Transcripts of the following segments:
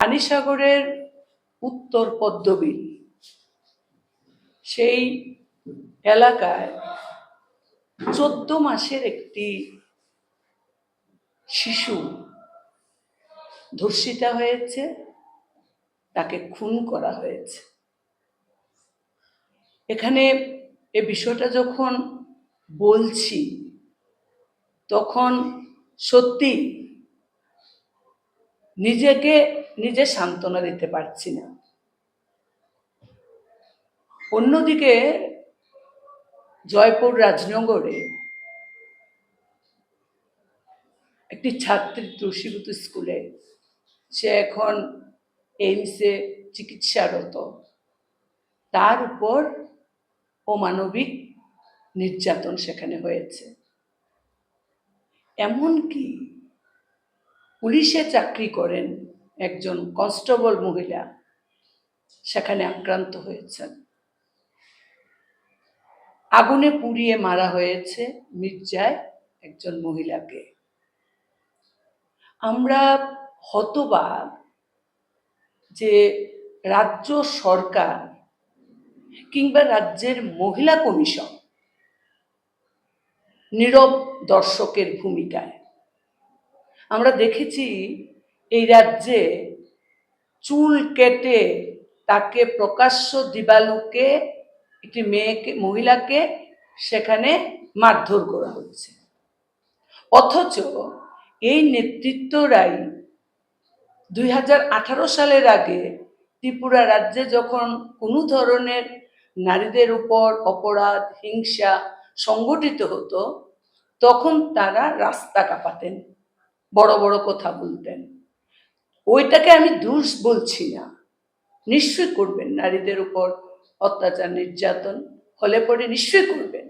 পানিসাগরের উত্তর পদ্মবিল, সেই এলাকায় চোদ্দ মাসের একটি শিশু ধর্ষিতা হয়েছে, তাকে খুন করা হয়েছে। এখানে এ বিষয়টা যখন বলছি, তখন সত্যি নিজেকে নিজে সান্ত্বনা দিতে পারছি না। অন্যদিকে জয়পুর রাজনগরে একটি ছাত্রী তুলসীবুত স্কুলে সে এখন এইমসে চিকিৎসারত। তার উপর অমানবিক নির্যাতন সেখানে হয়েছে। এমনকি পুলিশে চাকরি করেন একজন কনস্টেবল মহিলা। সেখানে আক্রান্ত হয়েছেন। আগুনে পুড়িয়ে মারা হয়েছে মির্জায় একজন মহিলাকে। আমরা হতবাক যে রাজ্য সরকার কিংবা রাজ্যের মহিলা কমিশন নীরব দর্শকের ভূমিকায় আমরা দেখেছি এই রাজ্যে চুল কেটে তাকে প্রকাশ্য দিবালোকে, একটি মেয়েকে, মহিলাকে সেখানে মারধর করা হচ্ছে অথচ এই নেতৃত্বরাই দুই হাজার আঠারো সালের আগে ত্রিপুরা রাজ্যে যখন কোনো ধরনের নারীদের উপর অপরাধ, হিংসা সংগঠিত হতো, তখন তারা রাস্তা কাঁপাতেন। বড় বড় কথা বলতেন। ওইটাকে আমি দোষ বলছি না। নিশ্চয় করবেন নারীদের উপর অত্যাচার, নির্যাতন হলে পরে নিশ্চয়ই করবেন।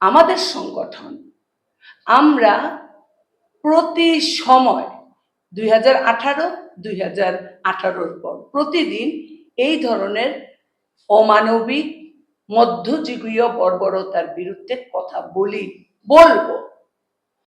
আমাদের সংগঠন, আমরা প্রতি সময় দুই হাজার আঠারো, দুই হাজার আঠারোর পর প্রতিদিন এই ধরনের অমানবিক, মধ্যযুগীয় বর্বরতার বিরুদ্ধে কথা বলি, বলব।